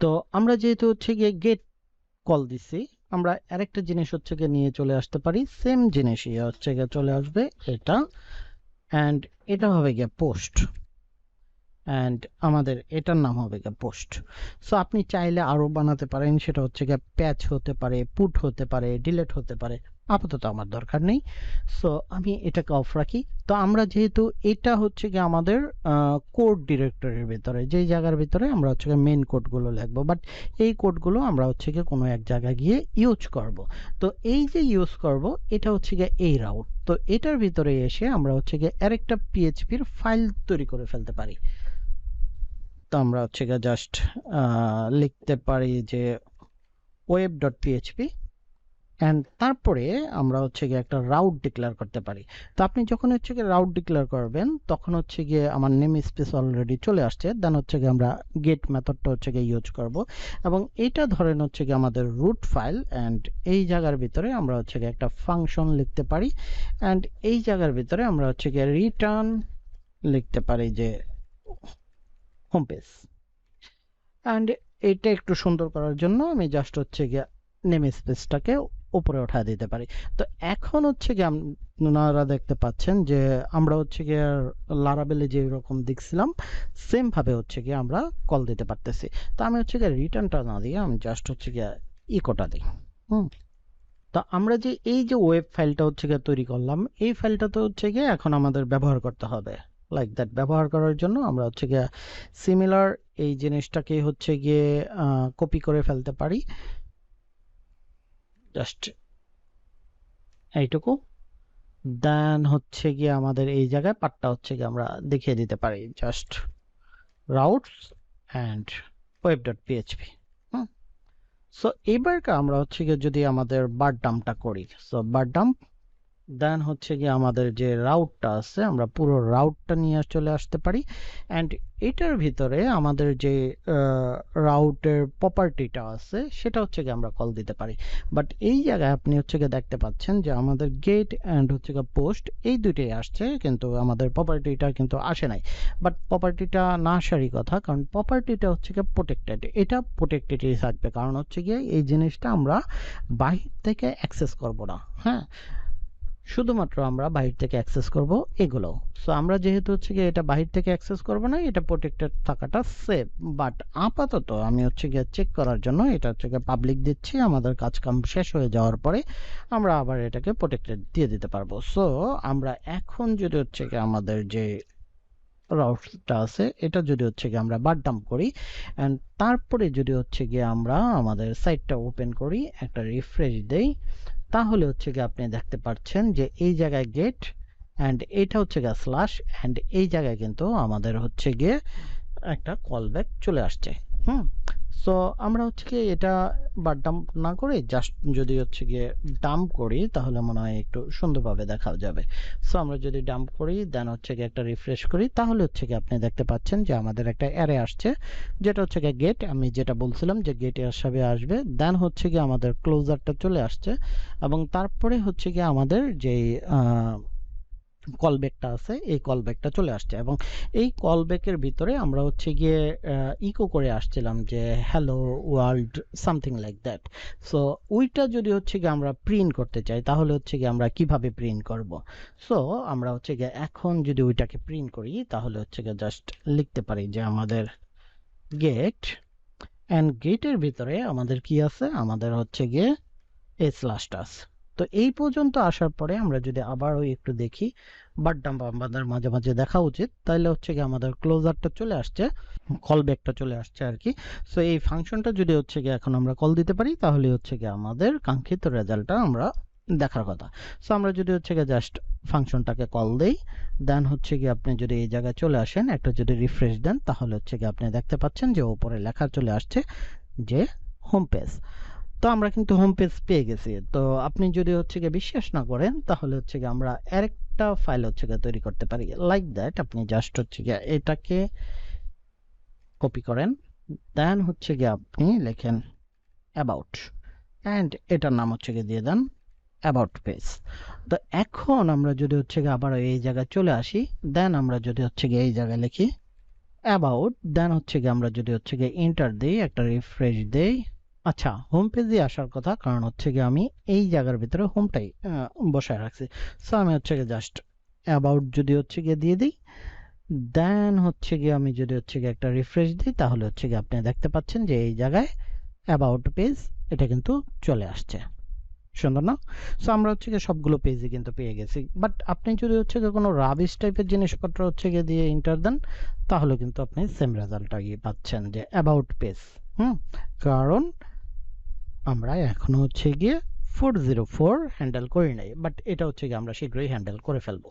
তো আমরা যেহেতু হচ্ছে গিয়ে গেট কল দিছি, আমরা আরেকটা জিনিস হচ্ছে গিয়ে নিয়ে চলে আসতে পারি সেম জিনিসই হচ্ছে গিয়ে চলে আসবে এটা অ্যান্ড এটা হবে গিয়ে পোস্ট অ্যান্ড আমাদের এটার নাম হবে গিয়ে পোস্ট। সো আপনি চাইলে আরও বানাতে পারেন, সেটা হচ্ছে গিয়ে প্যাচ হতে পারে, পুট হতে পারে, ডিলেট হতে পারে, আপাতত আমার দরকার নেই। সো আমি এটাকে অফ রাখি। তো আমরা যেহেতু এটা হচ্ছে গিয়ে আমাদের কোড ডিরেক্টরির ভিতরে, যেই জায়গার ভিতরে আমরা হচ্ছে গিয়ে মেন কোডগুলো লিখব বাট এই কোডগুলো আমরা হচ্ছে গিয়ে কোনো এক জায়গায় গিয়ে ইউজ করব। তো এই যে ইউজ করব, এটা হচ্ছে গিয়ে এই রাউট তো এটার ভিতরে এসে আমরা হচ্ছে গিয়ে আরেকটা পিএইচপির ফাইল তৈরি করে ফেলতে পারি। তো আমরা হচ্ছে গিয়ে জাস্ট লিখতে পারি যে ওয়েব ডট পিএইচপি অ্যান্ড তারপরে আমরা হচ্ছে গিয়ে একটা রাউট ডিক্লেয়ার করতে পারি। তো আপনি যখন হচ্ছে গিয়ে রাউট ডিক্লেয়ার করবেন, তখন হচ্ছে গিয়ে আমার নেম স্পেস অলরেডি চলে আসছে দেন হচ্ছে গিয়ে আমরা গেট মেথডটা হচ্ছে গিয়ে ইউজ করব। এবং এটা ধরেন হচ্ছে গিয়ে আমাদের রুট ফাইল অ্যান্ড এই জায়গার ভিতরে আমরা হচ্ছে গিয়ে একটা ফাংশন লিখতে পারি। অ্যান্ড এই জায়গার ভিতরে আমরা হচ্ছে গিয়ে রিটার্ন লিখতে পারি যে হোম পেজ অ্যান্ড এটা একটু সুন্দর করার জন্য আমি জাস্ট হচ্ছে গিয়ে নেম স্পেসটাকে উপরে উঠা দিতে পারি। তো এখন হচ্ছে গিয়ে আপনারা দেখতে পাচ্ছেন যে আমরা হচ্ছে গিয়ে লারাবেলে যে রকম দেখছিলাম সেম ভাবে হচ্ছে গিয়ে আমরা কল দিতে পারতেছি। তো আমি হচ্ছে গিয়ে রিটার্নটা না দিয়ে আমি জাস্ট হচ্ছে গিয়ে ইকোটা দিই। হুম। তো আমরা যে এই যে ওয়েব ফাইলটা হচ্ছে গিয়ে তৈরি করলাম, এই ফাইলটা তো হচ্ছে গিয়ে এখন আমাদের ব্যবহার করতে হবে। লাইক দ্যাট ব্যবহার করার জন্য আমরা হচ্ছে গিয়ে সিমিলার এই জিনিসটাকে হচ্ছে গিয়ে কপি করে ফেলতে পারি। জাস্ট এইটুকু। দেন হচ্ছে গিয়ে আমাদের এই জায়গায় পার্টটা হচ্ছে গিয়ে আমরা দেখিয়ে দিতে পারি। Just routes and web dot PHP so এবারকে আমরা হচ্ছে গিয়ে যদি আমাদের বার ডাম্পটা করি সো বার ডাম্প দেন হচ্ছে গিয়ে আমাদের যে রাউটটা আছে, আমরা পুরো রাউটটা নিয়ে চলে আসতে পারি। অ্যান্ড এটার ভিতরে আমাদের যে রাউটের প্রপার্টিটা আছে, সেটা হচ্ছে গিয়ে আমরা কল দিতে পারি। বাট এই জায়গায় আপনি হচ্ছে গিয়ে দেখতে পাচ্ছেন যে আমাদের গেট অ্যান্ড হচ্ছে গিয়ে পোস্ট এই দুইটাই আসছে, কিন্তু আমাদের প্রপার্টিটা কিন্তু আসে নাই। বাট প্রপার্টিটা না আসারই কথা, কারণ প্রপার্টিটা হচ্ছে গিয়ে প্রোটেক্টেড এটা প্রোটেক্টেডই থাকবে, কারণ হচ্ছে গিয়ে এই জিনিসটা আমরা বাহির থেকে অ্যাক্সেস করব না হ্যাঁ? শুধুমাত্র আমরা বাহির থেকে অ্যাক্সেস করব এগুলো। সো আমরা যেহেতু হচ্ছে গিয়ে এটা বাহির থেকে অ্যাক্সেস করব না, এটা প্রোটেক্টেড থাকাটা সেফ বাট আপাতত আমি হচ্ছে গিয়ে চেক করার জন্য এটা হচ্ছে গিয়ে পাবলিক দিচ্ছি, আমাদের কাজ কাম শেষ হয়ে যাওয়ার পরে আমরা আবার এটাকে প্রোটেক্টেড দিয়ে দিতে পারব। সো আমরা এখন যদি হচ্ছে গিয়ে আমাদের যে রাউটটা আছে, এটা যদি হচ্ছে গিয়ে আমরা বার ডাম্প করি অ্যান্ড তারপরে যদি হচ্ছে গিয়ে আমরা আমাদের সাইটটা ওপেন করি, একটা রিফ্রেশ দেই তাহলে হচ্ছে গিয়ে আপনি দেখতে পাচ্ছেন যে এই জায়গায় গেট অ্যান্ড এটা হচ্ছে গিয়ে স্লাশ অ্যান্ড এই জায়গায় কিন্তু আমাদের হচ্ছে গিয়ে একটা কল ব্যাক চলে আসছে। হুম? সো আমরা হচ্ছে কি এটা বা ডাম্প না করে জাস্ট যদি হচ্ছে গিয়ে ডাম্প করি, তাহলে মনে হয় একটু সুন্দরভাবে দেখা যাবে। সো আমরা যদি ডাম্প করি দেন হচ্ছে গিয়ে একটা রিফ্রেশ করি, তাহলে হচ্ছে গিয়ে আপনি দেখতে পাচ্ছেন যে আমাদের একটা অ্যারে আসছে, যেটা হচ্ছে গিয়ে গেট আমি যেটা বলছিলাম যে গেটে হিসাবে আসবে দেন হচ্ছে গিয়ে আমাদের ক্লোজারটা চলে আসছে, এবং তারপরে হচ্ছে গিয়ে আমাদের যেই কলব্যাকটা আছে, এই কলব্যাকটা চলে আসছে। এবং এই কলব্যাকের ভিতরে আমরা হচ্ছে গিয়ে ইকো করে আসছিলাম যে hello world something like that so ওইটা যদি হচ্ছে গিয়ে আমরা প্রিন্ট করতে চাই, তাহলে হচ্ছে গিয়ে আমরা কীভাবে প্রিন্ট করব? সো আমরা হচ্ছে গিয়ে এখন যদি ওইটাকে প্রিন্ট করি, তাহলে হচ্ছে গিয়ে জাস্ট লিখতে পারি যে আমাদের গেট অ্যান্ড গেটের ভিতরে আমাদের কি আছে? আমাদের হচ্ছে গিয়ে এ স্ল্যাশটা আছে। তো এই পর্যন্ত আসার পরে আমরা যদি আবারও একটু দেখি, বাট ডাম্প আমাদের মাঝে মাঝে দেখা উচিত। তাহলে হচ্ছে কি আমাদের ক্লোজারটা চলে আসছে কল ব্যাকটা চলে আসছে আর কি সো এই ফাংশনটা যদি হচ্ছে কি এখন আমরা কল দিতে পারি, তাহলে হচ্ছে কি আমাদের কাঙ্ক্ষিত রেজাল্টটা আমরা দেখার কথা। সো আমরা যদি হচ্ছে গিয়ে জাস্ট ফাংশনটাকে কল দেই দেন হচ্ছে গিয়ে আপনি যদি এই জায়গায় চলে আসেন, একটা যদি রিফ্রেশ দেন, তাহলে হচ্ছে গিয়ে আপনি দেখতে পাচ্ছেন যে ওপরে লেখা চলে আসছে যে হোম পেজ তো আমরা কিন্তু হোম পেজ পেয়ে গেছি তো আপনি যদি হচ্ছে গিয়ে বিশ্বাস না করেন তাহলে হচ্ছে গিয়ে আমরা আরেকটা ফাইল হচ্ছে গিয়ে তৈরি করতে পারি লাইক দ্যাট আপনি জাস্ট হচ্ছে গিয়ে এটাকে কপি করেন দেন হচ্ছে গিয়ে আপনি লেখেন অ্যাবাউট অ্যান্ড এটার নাম হচ্ছে গিয়ে দিয়ে দেন অ্যাবাউট পেজ তো এখন আমরা যদি হচ্ছে গিয়ে আবার এই জায়গায় চলে আসি দেন আমরা যদি হচ্ছে গিয়ে এই জায়গায় লিখি অ্যাবাউট দেন হচ্ছে গিয়ে আমরা যদি হচ্ছে গিয়ে এন্টার দেই একটা রিফ্রেশ দেই আচ্ছা হোম পেজে আসার কথা, কারণ হচ্ছে গিয়ে আমি এই জায়গার ভিতরে হোমটাই বসায় রাখছি। সো আমি হচ্ছে গিয়ে জাস্ট অ্যাবাউট যদি হচ্ছে গিয়ে দিয়ে দিই দেন হচ্ছে গিয়ে আমি যদি হচ্ছে গিয়ে একটা রিফ্রেশ দিই, তাহলে হচ্ছে গিয়ে আপনি দেখতে পাচ্ছেন যে এই জায়গায় অ্যাবাউট পেজ এটা কিন্তু চলে আসছে। সুন্দর না? সো আমরা হচ্ছে গিয়ে সবগুলো পেজে কিন্তু পেয়ে গেছি। বাট আপনি যদি হচ্ছে গিয়ে কোনো রাবিশ টাইপের জিনিসপত্র হচ্ছে গিয়ে দিয়ে ইন্টার দেন, তাহলে কিন্তু আপনি সেম রেজাল্টটা গিয়ে পাচ্ছেন যে অ্যাবাউট পেজ হুম? কারণ আমরা এখনও হচ্ছে গিয়ে ফোর জিরো ফোর হ্যান্ডেল করি নাই বাট এটা হচ্ছে গিয়ে আমরা শীঘ্রই হ্যান্ডেল করে ফেলব।